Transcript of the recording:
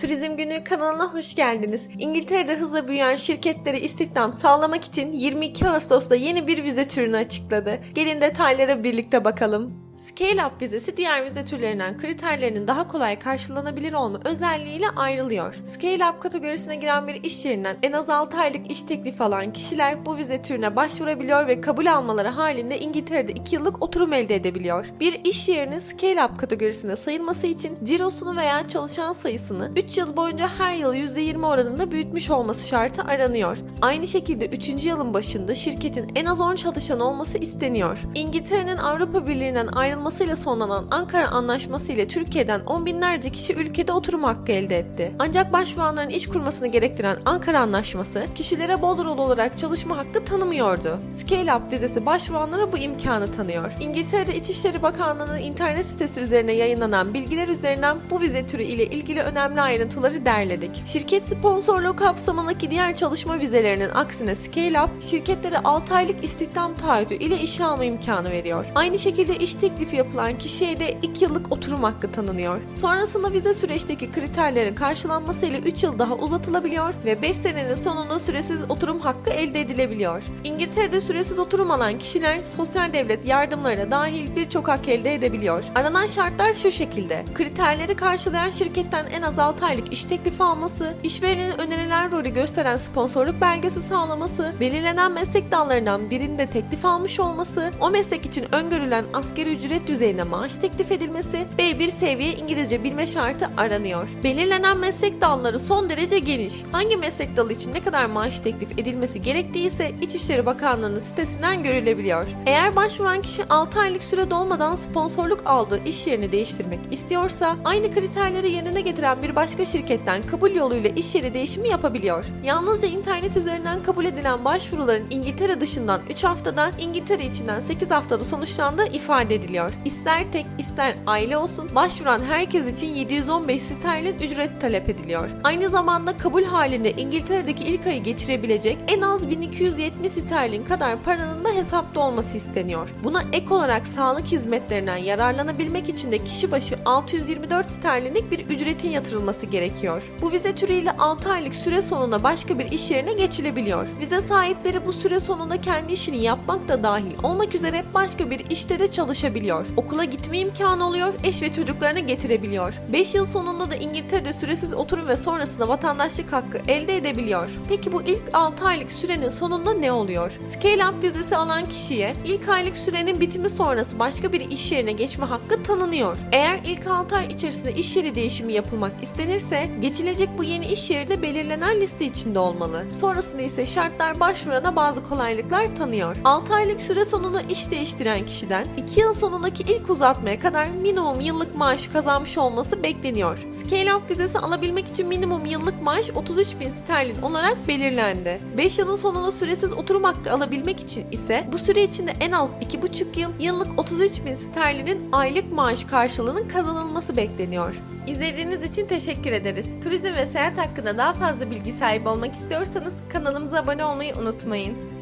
Turizm Günü kanalına hoş geldiniz. İngiltere'de hızla büyüyen şirketlere istihdam sağlamak için 22 Ağustos'ta yeni bir vize türünü açıkladı. Gelin detaylara birlikte bakalım. Scale Up vizesi diğer vize türlerinden kriterlerinin daha kolay karşılanabilir olma özelliğiyle ayrılıyor. Scale Up kategorisine giren bir iş yerinden en az 6 aylık iş teklifi alan kişiler bu vize türüne başvurabiliyor ve kabul almaları halinde İngiltere'de 2 yıllık oturum elde edebiliyor. Bir iş yerinin Scale Up kategorisine sayılması için cirosunu veya çalışan sayısını 3 yıl boyunca her yıl %20 oranında büyütmüş olması şartı aranıyor. Aynı şekilde 3. yılın başında şirketin en az 10 çalışan olması isteniyor. İngiltere'nin Avrupa Birliği'nden ayrılmasıyla sonlanan Ankara Anlaşması ile Türkiye'den on binlerce kişi ülkede oturum hakkı elde etti. Ancak başvuranların iş kurmasını gerektiren Ankara Anlaşması kişilere bol rol olarak çalışma hakkı tanımıyordu. Scale Up vizesi başvuranlara bu imkanı tanıyor. İngiltere'de İçişleri Bakanlığı'nın internet sitesi üzerine yayınlanan bilgiler üzerinden bu vize türü ile ilgili önemli ayrıntıları derledik. Şirket sponsorluğu kapsamındaki diğer çalışma vizelerinin aksine Scale Up, şirketlere 6 aylık istihdam taahhüdü ile işe alma imkanı veriyor. Aynı şekilde iş teklifi yapılan kişiye de 2 yıllık oturum hakkı tanınıyor. Sonrasında vize süreçteki kriterlerin karşılanmasıyla 3 yıl daha uzatılabiliyor ve 5 senenin sonunda süresiz oturum hakkı elde edilebiliyor. İngiltere'de süresiz oturum alan kişiler sosyal devlet yardımlarına dahil birçok hak elde edebiliyor. Aranan şartlar şu şekilde. Kriterleri karşılayan şirketten en az 6 aylık iş teklifi alması, işverenin önerilen rolü gösteren sponsorluk belgesi sağlaması, belirlenen meslek dallarından birinde teklif almış olması, o meslek için öngörülen asgari ücret düzeyinde maaş teklif edilmesi, B1 seviye İngilizce bilme şartı aranıyor. Belirlenen meslek dalları son derece geniş. Hangi meslek dalı için ne kadar maaş teklif edilmesi gerektiği ise İçişleri Bakanlığı'nın sitesinden görülebiliyor. Eğer başvuran kişi 6 aylık süre dolmadan sponsorluk aldığı iş yerini değiştirmek istiyorsa, aynı kriterleri yerine getiren bir başka şirketten kabul yoluyla iş yeri değişimi yapabiliyor. Yalnızca internet üzerinden kabul edilen başvuruların İngiltere dışından 3 haftada, İngiltere içinden 8 haftada sonuçlandığı ifade ediliyor. İster tek ister aile olsun, başvuran herkes için 715 sterlin ücret talep ediliyor. Aynı zamanda kabul halinde İngiltere'deki ilk ayı geçirebilecek en az 1270 sterlin kadar paranın da hesapta olması isteniyor. Buna ek olarak sağlık hizmetlerinden yararlanabilmek için de kişi başı 624 sterlinlik bir ücretin yatırılması gerekiyor. Bu vize türüyle 6 aylık süre sonunda başka bir iş yerine geçilebiliyor. Vize sahipleri bu süre sonunda kendi işini yapmak da dahil olmak üzere başka bir işte de çalışabiliyor. Okula gitme imkanı oluyor, eş ve çocuklarını getirebiliyor. 5 yıl sonunda da İngiltere'de süresiz oturum ve sonrasında vatandaşlık hakkı elde edebiliyor. Peki bu ilk 6 aylık sürenin sonunda ne oluyor? Scale Up vizesi alan kişiye ilk aylık sürenin bitimi sonrası başka bir iş yerine geçme hakkı tanınıyor. Eğer ilk 6 ay içerisinde iş yeri değişimi yapılmak istenirse geçilecek bu yeni iş yeri de belirlenen liste içinde olmalı. Sonrasında ise şartlar başvurana bazı kolaylıklar tanıyor. 6 aylık süre sonunda iş değiştiren kişiden 2 yıl sonundaki ilk uzatmaya kadar minimum yıllık maaşı kazanmış olması bekleniyor. Scale Up vizesi alabilmek için minimum yıllık maaş 33 bin sterlin olarak belirlendi. 5 yılın sonunda süresiz oturum hakkı alabilmek için ise bu süre içinde en az 2,5 yıl yıllık 33 bin sterlinin aylık maaş karşılığının kazanılması bekleniyor. İzlediğiniz için teşekkür ederiz. Turizm ve seyahat hakkında daha fazla bilgi sahibi olmak istiyorsanız kanalımıza abone olmayı unutmayın.